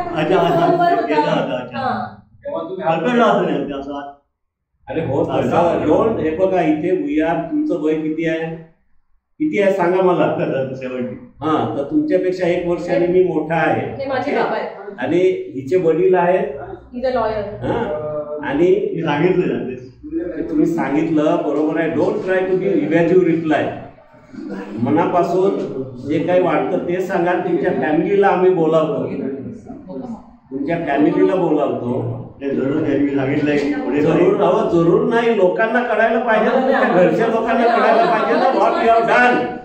अच्छा, अच्छा. फोनवर होता. केला होता, अच्छा. हा. तेव्हा तुम्ही कल्पना असं नाही होती असं. अरे हो तसं डोंट हे बघा इथे वी आर तुमचं वय किती आहे? किती आहे सांगा मला. सेवन्टी हा तर तुमच्यापेक्षा एक वर्षाने मी मोठा आहे. ते माझे बाबा आहेत. आणि हिचे वडील आहेत? इज अ लॉयर हा? आणि मी सांगितलं ना ते. ते तुम्ही सांगितलं बरोबर आहे. Don't try to give evasive reply मनापासून जे काही वाटतं ते सांगा. तुमच्या फॅमिलीला आम्ही बोलावतो. तुमच्या फॅमिलीला बोलावतो. ते जरूर मी सांगितलंय. पुढे जरूर अहो जरूर नाही. लोकांना कळायला पाहिजे ना. तुमच्या घरच्या लोकांना कळायला पाहिजे ना. What you have done.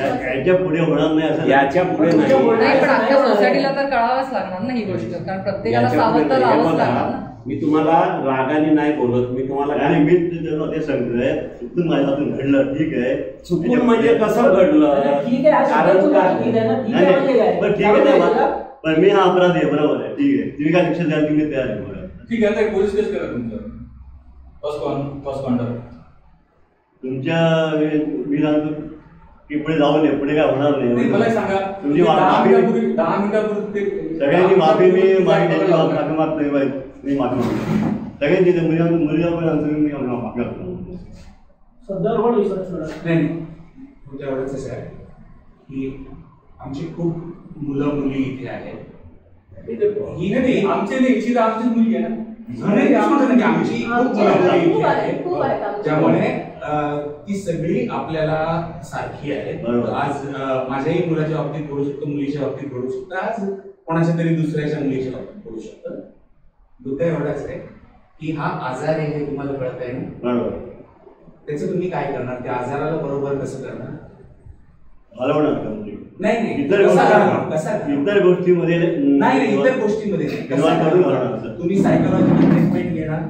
याच्यापुढे होणार नाही असं याच्यापुढे नाही. पण अख्ख्या सोसायटीला तर कळावंच लागणार ना ही गोष्ट. कारण प्रत्येकाला सावध तर राहावंच लागणार मी तुम्हाला रागाने नाही बोलत मी तुम्हाला आणि मी ते सांगतोय चुकून माझ्या हातून घडलं ठीक आहे. चुकून म्हणजे कसं घडलं? ठीक आहे, आज कारण काय? ठीक आहे पण मी हा अपराध आहे बरोबर आहे ठीक आहे. तुम्ही काय शिक्षा द्याल ती मी तयार आहे ठीक आहे पोलीस केस करा तुमचं. फर्स्ट कॉन फर्स्ट कॉन्डक्ट तुमच्या मी सांगतो की पुढे जाऊ नये पुढे काय होणार नाही. मला सांगा. तुमची तुम्ही दहा माफी मिनिटापूर्वी दहा मिनिटापूर्वी सगळ्यांनी माफी मी मिनिटापूर्वी माफी तुम्ही द्यायची जागा माफी मागतो नाही पाहिजे मी माफी मागतो सगळ्यांची ते मुली मुलीला पण सांगतो मी माफी मागतो शब्दावर पण विश्वास. नाही. तुमच्या एवढंच असं आहे की आमची खूप मुलं मुली इथे आहेत ही नाही आमचे नाही हिची तर आमचीच मुलगी आहे ना आमची आमची खूप आमचे मुलं इथे आहेत, आमचे. त्यामुळे ती सगळी आपल्याला सारखी बरोबर. आज माझ्याही मुलाच्या बाबतीत घडू शकतं मुलीच्या बाबतीत घडू शकतं आज कोणाच्या तरी दुसऱ्याच्या मुलीच्या बाबतीत घडू शकतं मुद्दा एवढाच आहे की हा आजार आहे हे तुम्हाला कळत आहे ना? बरोबर. त्याचं तुम्ही काय करणार? त्या आजाराला बरोबर कसं करणार? हलवणार का म्हणजे नाही नाही. इतर कसा गोष्टी? इतर गोष्टीमध्ये नाही नाही. इतर गोष्टींमध्ये. तुम्ही सायकोलॉजिकल ट्रीटमेंट घेणार.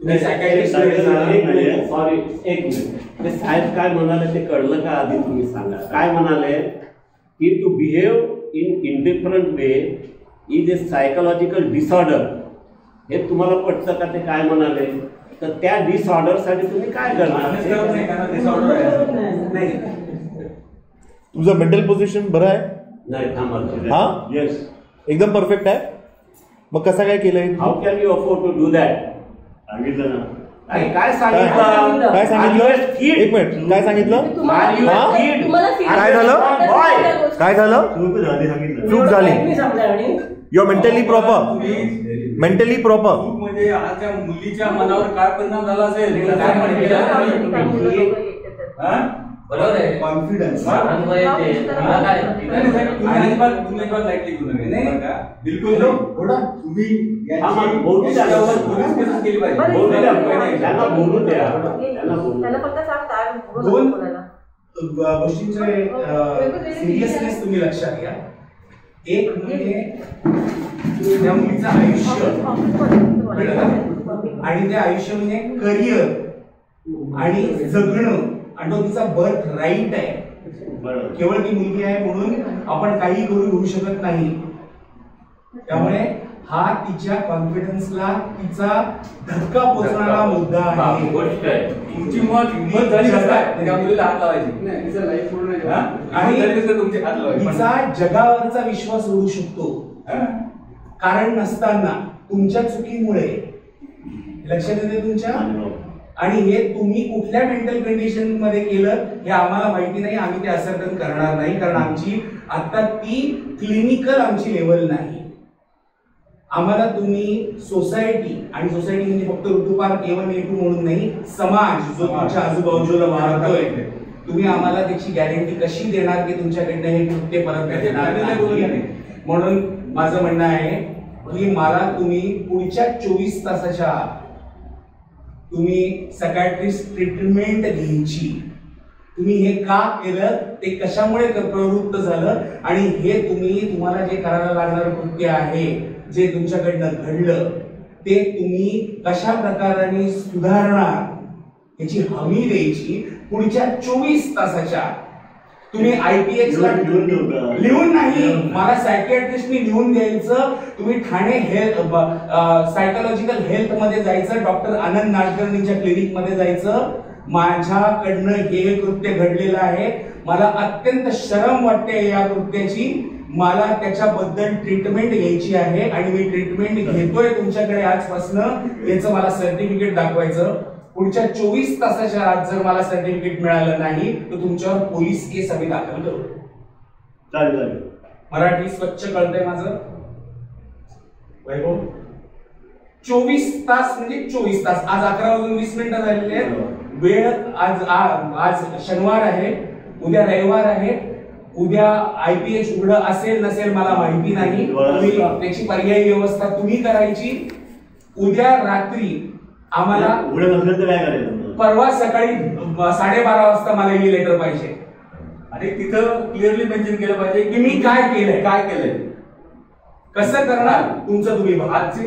तुम्ही सायकायट्रिस्ट सॉरी एक मिनिट साहेब काय म्हणाले ते कळलं का आधी तुम्ही सांगा? काय म्हणाले? की to behave in indifferent way is a psychological disorder हे तुम्हाला पटतं का ते काय म्हणाले? तर त्या डिसऑर्डरसाठी तुम्ही काय मान्यच करत नाही करणार कारण disorder आहे. नाही. तुझं मेंटल पोझिशन बरं आहे? नाही थांबा हा? येस एकदम परफेक्ट आहे? मग कसं काय केलंय? How can you afford to do that सांगितलं ना. काय सांगितलं? काय सांगितलं? एक मिनिट. काय सांगितलं? काय झालं? काय झालं? चूक झाली सांगितलं. चूक झाली. मी सांगताय आणि? Your mentally proper mentally proper म्हणजे आज त्या मुलीच्या मनावर काय परिणाम झाला असेल? काय म्हणते? हा? बरोबर आहे. कॉन्फिडन्स हा? बिलकुल. नाही. तुम्ही हा, मग बोलू द्या. याच्यावर पोलीस केसेस केली पाहिजे. बरं, बोलू द्या. नाही, नाही. त्यांना बोलू द्या. त्यांना बोलू त्यांना द्या. फक्त सांग काय बोलू. दोन- नको कोणाला. गोष्टींचे सिरियसनेस तुम्ही लक्षात घ्या. एक म्हणजे त्या मुलीचं आयुष्य? आणि ते आयुष्य म्हणजे करिअर. आणि जगणं. आणि तो तिचा बर्थ राईट आहे. केवळ ती मुलगी आहे म्हणून आपण काही करू शकत नाही. त्यामुळे हा तिच्या कॉन्फिडन्सला तिचा धक्का पोचणारा मुद्दा हा, आहे गोष्ट आहे. तुमची मुळात हिंमत झाली कसं? काय त्या मुलीला हात लावायची. नाही तिचं लाईफ पूर्ण हा? आणि तुमची हात लावायची तिचा जगावरचा विश्वास उडू शकतो. हा? कारण नसताना तुमच्या चुकीमुळे. लक्षात येते तुमच्या? आणि हे तुम्ही कुठल्या मेंटल कंडिशनमध्ये केलं हे आम्हाला माहिती नाही. आम्ही ते असर्टन करणार नाही. कारण आमची आता ती क्लिनिकल आमची लेवल नाही. आम्हाला तुम्ही सोसायटी आणि सोसायटी म्हणजे फक्त ऋतुपार केवळ हेतू म्हणून नाही समाज जो तुमच्या आजूबाजूला वाढतोय तुम्ही आम्हाला त्याची गॅरंटी कशी देणार की तुमच्याकडनं हे कृत्य परत नाही. म्हणून माझं म्हणणं आहे की मला तुम्ही पुढच्या चोवीस तासाच्या आत तुम्ही सकायट्रिस्ट ट्रीटमेंट घ्यायची. तुम्ही हे का केलं? ते कशामुळे प्रवृत्त झालं? आणि हे तुम्ही तुम्हाला जे करायला लागणारं कृत्य आहे जे तुमच्याकडनं घडलं ते तुम्ही कशा प्रकाराने सुधारणार याची हमी द्यायची पुढच्या चोवीस तासाच्या. तुम्ही आयपीएक्स ला लिहून- नाही. मला सायकियाट्रिस्टनी लिहून द्यायचं. तुम्ही ठाणे हेल्थ सायकोलॉजिकल हेल्थमध्ये जायचं डॉक्टर आनंद नाडकर्णीच्या क्लिनिकमध्ये जायचं. माझ्याकडनं हे कृत्य घडलेलं आहे. मला अत्यंत शरम वाटते या कृत्याची. मला त्याच्याबद्दल ट्रीटमेंट घ्यायची आहे आणि मी ट्रीटमेंट घेतोय तुमच्याकडे आजपासून. याचं मला सर्टिफिकेट दाखवायचं. पुढच्या चोवीस तासाच्या आत जर मला सर्टिफिकेट मिळालं नाही तर तुमच्यावर पोलीस केस आम्ही दाखल करू. चालेल चालेल. मराठी स्वच्छ कळतंय माझं? वैभव? चोवीस तास म्हणजे चोवीस तास. आज अकरा वाजून वीस मिनिटं झालेली आहेत. वेळ आज आज शनिवार आहे. उद्या रविवार आहे. उद्या आयपीएस उघडं असेल नसेल मला माहिती नाही. तुम्ही त्याची पर्यायी व्यवस्था तुम्ही करायची. उद्या रात्री आम्हाला परवा सकाळी साडेबारा वाजता मला ही लेटर पाहिजे. आणि तिथं क्लिअरली मेन्शन केलं पाहिजे की मी काय केलंय काय केलंय? कसं करणार? तुमचं तुम्ही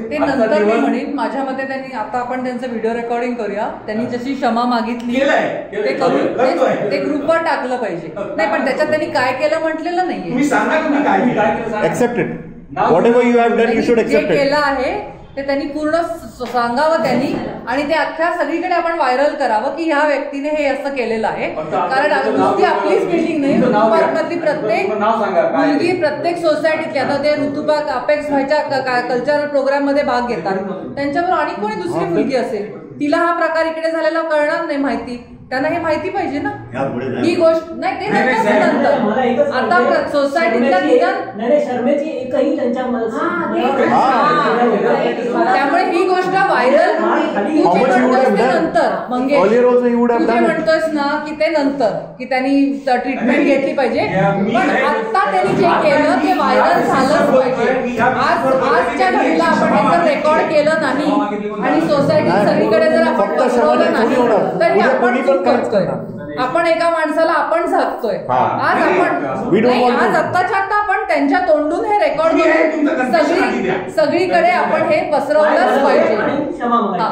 ते नंतर मी म्हणेन माझ्या मते त्यांनी आता आपण त्यांचं व्हिडिओ रेकॉर्डिंग करूया. त्यांनी जशी क्षमा मागितली केलंय, ते केलंय, करू करतोय. ते- ग्रुपवर टाकलं पाहिजे. नाही पण त्याच्यात त्यांनी काय केलं म्हटलेलं नाहीये. सांगा. Accepted ever you have done you should त्यांनी जे एक्सेप्ट इट केलं आहे ते त्यांनी पूर्ण सांगावं त्यांनी आणि ते अख्ख्या सगळीकडे आपण व्हायरल करावं की ह्या व्यक्तीने हे असं केलेलं आहे कारण नुसती. आपलीच बिल्डिंग नाही. ऋतुपार्कमधली प्रत्येक मुलगी. प्रत्येक सोसायटीतली आता ते ऋतुपार्क अपेक्स व्हायच्या कल्चरल प्रोग्राममध्ये भाग घेतात त्यांच्याबरोबर आणि कोणी दुसरी मुलगी असेल तिला हा प्रकार इकडे झालेला कळणार नाही माहिती त्यांना हे माहिती पाहिजे ना ही गोष्ट नाही ते नंतर आता सोसायटीतल्या निदान शर्मेची एकही त्यांच्या त्यामुळे ही गोष्ट व्हायरल? नंतर Mangesh Earlier also you would have तू जे done it. म्हणतोयस ना की ते नंतर की त्यांनी ट्रीटमेंट घेतली पाहिजे पण त्यांनी जे केलं ते व्हायरल झालंच पाहिजे. आज आजच्या घडीला आपण हे जर रेकॉर्ड केलं. नाही. आणि सोसायटीत नाही, सगळीकडे जर आपण फक्त पसरवलं नाही. तर हे आपण कोणी पण चूक करतोय. आपण एका माणसाला आपण झाकतोय हा. आज आपण नाही, आज. आत्ताच्या आता आपण त्यांच्या तोंडून हे रेकॉर्ड द्या. सगळी सगळीकडे आपण हे पसरवलंच पाहिजे. हा.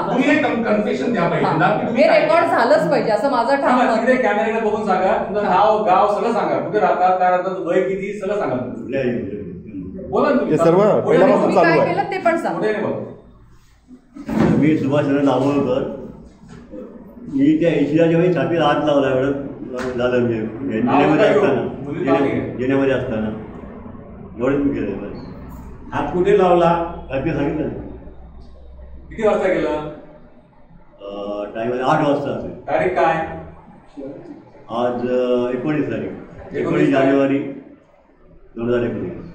रेकॉर्ड. झालंच पाहिजे असं माझं ठाम. कॅमेऱ्याकडे बघून सांगा. तुमचं नाव गाव सगळं सांगा. कुठे राहतात काय राहतात वय किती? सगळं सांगा तुम्ही. कुठल्या ह्याच्यात? बोला ना तुम्ही. हे सर्व पुढे पहिल्यापासून तुम्ही. चालू काय आहे. केलं ते पण सांग. पुढे नाही बघ. मी सुभाषचंद्र दाभोळकर. मी त्या ऐशियाच्या वेळी छातीत हात लावला एवढं झालं म्हणजे. नाव काय असताना. हो? मुली नाव काय? जिल्ह्या- जिल्ह्यामध्ये असताना. एवढंच मी केलं बस. हात कुठे लावला? काय ते सांगितलं किती वाजता गेलं टाईम आठ वाजता असेल. तारीख काय? आज अं, एकोणीस तारीख. एकोणीस एकोणीस जानेवारी. हजार एकोणीस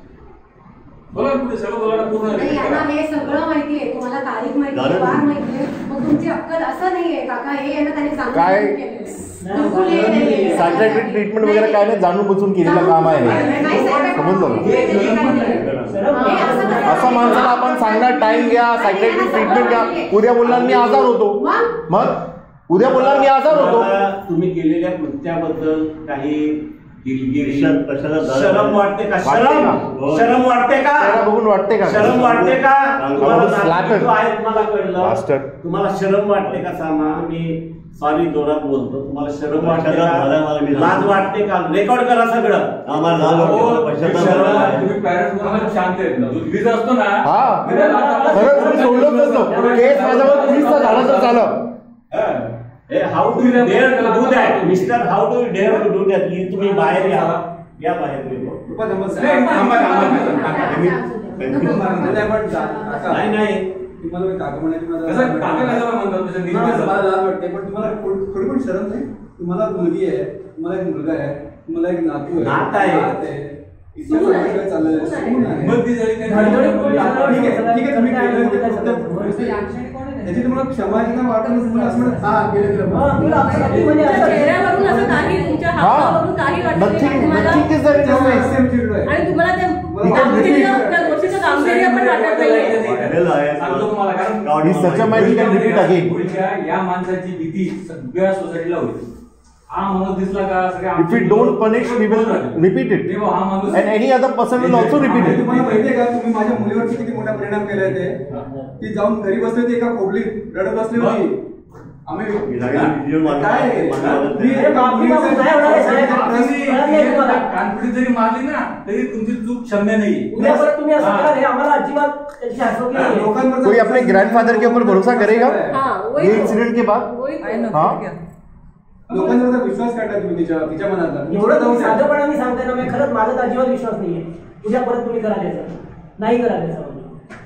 बोला पुढे सगळं बोला पूर्ण नाही यांना हे सगळं माहिती आहे. तुम्हाला तारीख माहिती आहे झालं वार ना? माहिती आहे. मग तुमची अक्कल असं नाहीये काका हे यांना त्यांनी काय? हे. सायकॅट्रिक ट्रीटमेंट वगैरे काय नाही जाणून बुजून केलेलं काम आहे. समजलं. असं माणसाला आपण सांगणार टाइम घ्या सायकॅट्रिक ट्रीटमेंट घ्या. उद्या बोलणार मी आजार होतो. मग? मग? उद्या बोलणार मी आजार होतो. तुम्ही केलेल्या कृत्याबद्दल काही कशाला? शरम वाटते का? शरम? का? शरम वाटते का? त्याला बघून वाटते का? शरम वाटते का? तुम्हाला. जो आहे. तुम्हाला कळलं. Bastard. तुम्हाला शरम वाटते का सामा? मी सॉरी जोरात बोलतो. तुम्हाला शरम वाटते शरम झालं मला, मी का लाज. वाटते का? रेकॉर्ड करा सगळं. आम्हाला लाज वाटते, हो, पश्चाताप झाला. तुम्ही म्हणून शांत आहेत ना जर असतो ना हा. मी त्याला आता- खरं तुम्ही सोडलंच नसतं. केस माझ्यावर वीसचा झाला तर झालं how do dare to do that mister how do dare to do that तुम्ही बाहेर या. या बाहेर तुम्ही. नाही. नाही नाही कसं काका तसं नीट कसं? थोडी पण शरम नाही? तुम्हाला मुलगी आहे तुम्हाला एक मुलगा आहे तुम्हाला एक नातू आहे. चाललंय. सून आहे. ठीक आहे, त्याची तुम्हाला क्षमाजीना वाटत तुम्हाला असं म्हणत हा केलं केलं. हा, तुला असं वाटतं म्हणजे असं चेहऱ्यावरून असं नाही तुमच्या हा. हातावरून काही वाटत नाही. नथिंग तुम्हाला नथिंग इज द त्यामुळे accept केलं आहे. आणि तुम्हाला ते मला गांभीर्य वाटतं- त्या गोष्टीचं गांभीर्य पण वाटत नाहीये. वाढलेलं आहे. सांगतो तुम्हाला कारण गावठी He such a man, he can repeat again. पुढच्या या माणसाची भीती सगळ्या सोसायटीला होती हा माणूस दिसला का सगळ्या If we don't punish, we will repeat it. हा माणूस And any other person will also repeat आणि it. तुम्हाला माहितीये का तुम्ही माझ्या मुलीवरती किती मोठा परिणाम केलाय ते ती जाऊन घरी बसली होती एका खोबलीत रडत बसली होती आम्ही मी जागेवर video मारला. काय मला वाटत मी- नाही. अरे बापरे बापू, काय होणार आहे साहेब? कळत नाही तुम्हाला. कॉन्फिडन्स जरी मारली ना तरी तुमची चूक क्षम्य नाही उद्या परत तुम्ही असं करा हे आम्हाला अजिबात त्याची आठवण नाही लोकांवर कोई अपने ग्रैंडफादर के ऊपर भरोसा करेगा हा वही ये तो. इंसिडेंट के बाद वही तो. हा? लोकांवर विश्वास काढला तुम्ही तिच्या तिच्या मनातला एवढं तुम्ही साधेपणाने सांगताय ना मी खरंच माझा अजिबात विश्वास नाहीये. उद्या परत तुम्ही करा त्याचं नाही करा त्याचं मी रे- रे- हो, विकृती आहे ती.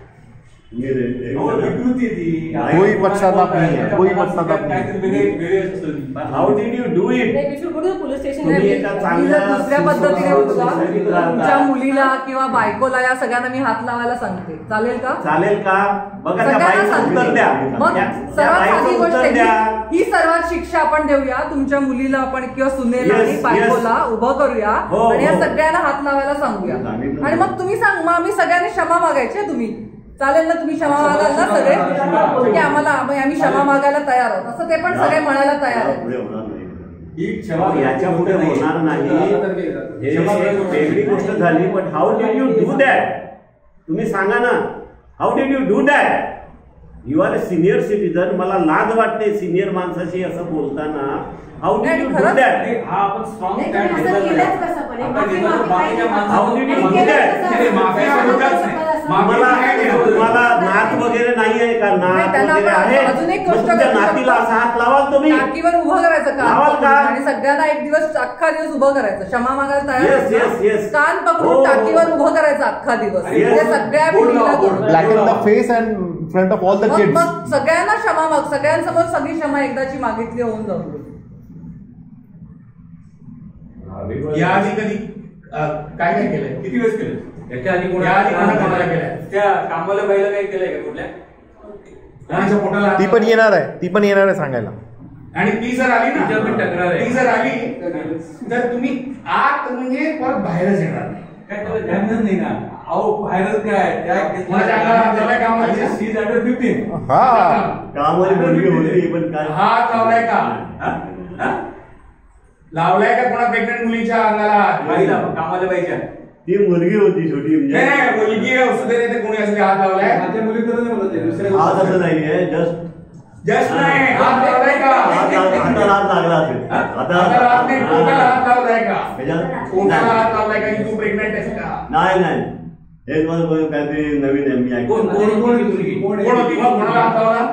कोई पश्चाताप नाही कोई पश्चाताप नाही. How did you do it दुसऱ्या पद्धतीने होतो. तुमच्या मुलीला किंवा बायकोला या सगळ्यांना मी हात लावायला सांगते चालेल का चालेल का बघा मग सर्वात साधी गोष्ट ही- सर्वात शिक्षा आपण देऊया तुमच्या मुलीला आपण किंवा सुनेला आणि. बायकोला उभं करूया आणि या. सगळ्यांना हात लावायला सांगूया. आणि मग तुम्ही सांग मग आम्ही सगळ्यांनी क्षमा मागायची तुम्ही चालेल ना तुम्ही क्षमा मागाल ना सगळे? की आम्हाला आम्ही आम्ही क्षमा मागायला तयार आहोत. असं ते पण सगळे म्हणायला तयार आहेत. ही क्षमा याच्यापुढे होणार नाही. हे एक वेगळी गोष्ट झाली but how did you do that तुम्ही सांगा ना how did you do that you are a senior citizen मला लाज वाटते सिनियर माणसाशी असं बोलताना. How did you do? That हा आपण स्ट्रॉंग घेतलं. तर माफी बाकीच्या काय- माणसाला तुम्हाला नात वगैरे नाही आहे का? नात वगैरे आहे? अजून एक गोष्ट नातीला. असा हात लावाल तुम्ही? टाकीवर उभं करायचं लावाल का? आणि सगळ्यांना एक दिवस अख्खा दिवस उभं करायचं. क्षमा मागायला ना? yes, yes. कान हो, पकडून हो. टाकीवर उभं करायचं अख्खा दिवस. म्हणजे सगळ्या बोर्ड पिढीला face and front of all the मग किड्स मग सगळ्यांना क्षमा माग. सगळ्यांसमोर सगळी क्षमा एकदाची मागितली होऊन जाऊ याआधी कधी अं, काय काय केलंय? किती वेळेस केलं याच्या आधी कोणी त्या कामाला बाईला केलंय का कुठल्या? पोटाला ती पण येणार आहे. ती पण येणार आहे सांगायला. आणि ती जर आली पण ना तक्रार आहे. ती जर आली तर तुम्ही आत म्हणजे परत बाहेरच येणार नाही. काय त्याला ध्यानच नाही ना? अहो बाहेरच काय त्या अंडर फिफ्टीन हा. कामाची मुलगी होती पण काय हात लावलाय का? लावलाय का कोणा प्रेग्नंट मुलीच्या अंगाला? कामाला बाईच्या. ती मुलगी होती छोटी नाही म्हणजे नाही मुलगी असू दे नाही तर कोणी असू दे हात लावलाय माझ्या मुलीकडे नाही बोलत आहे, दुसऱ्या आज असं नाहीये जस्ट जस्ट नाही हात लावलाय का हाताला हात लागला असेल हाताला हात नाही पोटाला हात लावलाय का हात लावलाय का की तू प्रेग्नंट आहेस का। नाही नाही हे मला बघ, काहीतरी नवीन आहे मी कोण ऐकलं कोण होती मुलगी कोण आहे? कोण होती मग कोणाला हात लावला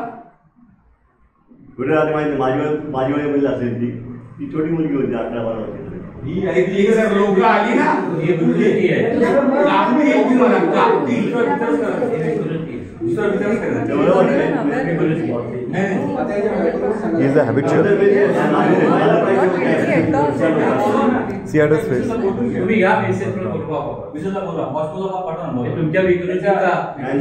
कुठे राहते माहिती नाही. माझी वेळ- माझी वेळेमध्ये असेल ती ती छोटी मुलगी होती अकरा बारा वर्षाची ही ऐकली ही जर लोक आली ना। ही विकृती आहे लागली एक तुम्हाला लागली दुसरा विचारच करा ही विकृती आहे. दुसरा विचारच करा। तेवढं वाटतंय नाही, नाही. आता याच्या बायकोला इज अ हॅबिच्युअल सियाडस फेस तुम्ही या मेसेज बोलवा विषयाला बोला हॉस्पिटलला पाठवा ना हे बोला. तुमच्या विकृतीचा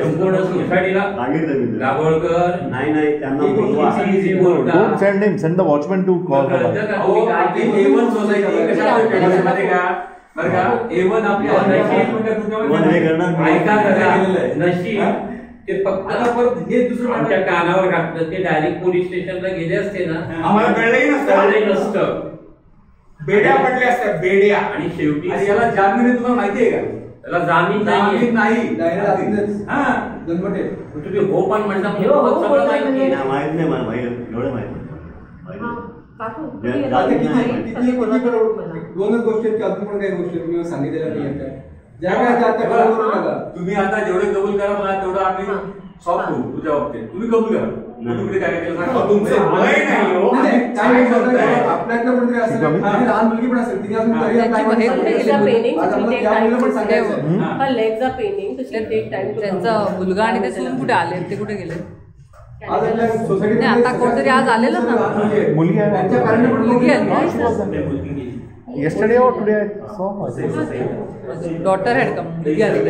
संपूर्ण सोसायटीला सांगितलं मी तुला. दाभोळकर नाही नाही. त्यांना बोलवा. Don't send him send the watchman to call कळतं का अहो, तुम्ही काय आपली केलं? A1 सोसायटी कशामुळे बरं का? A1 आपली. नशीब? ते फक्त हे दुसरं आमच्या कानावर घातलं ते डायरेक्ट पोलीस स्टेशनला गेले असते ना आम्हाला कळलंही नसतं. कळलंही नसतं. बेड्या पडल्या असतात बेड्या. आणि शेवटी याला जामीन आहे तुम्हाला माहिती आहे का? त्याला जामीन जामीन नाही. नाही. हा. तुम्ही हो पण म्हणता हो, हो, सगळं माहिती. नाही, माहीत नाही मला माहीत एवढं. माहीत दोनच गोष्टी आहेत अजून पण काही गोष्टी मला सांगितलेल्या नाही काय तुम्ही आता जेवढे कबूल करा मला तेवढं आम्ही हा. सॉफ्ट होऊ तुझ्या बाबतीत. तुम्ही कबूल करा. हो आपल्याकडे? आणि लहान मुलगी पण असेल तिने त्यांची पण त्यांचा मुलगा आणि ते सून कुठे आले? ते कुठे गेले? नाही, आता कोणतरी आज आलेलं ना. मुलगी आहे. मुलगी आली. ते मुलगी गेली. yesterday or today? I saw daughter had come मुलगी आली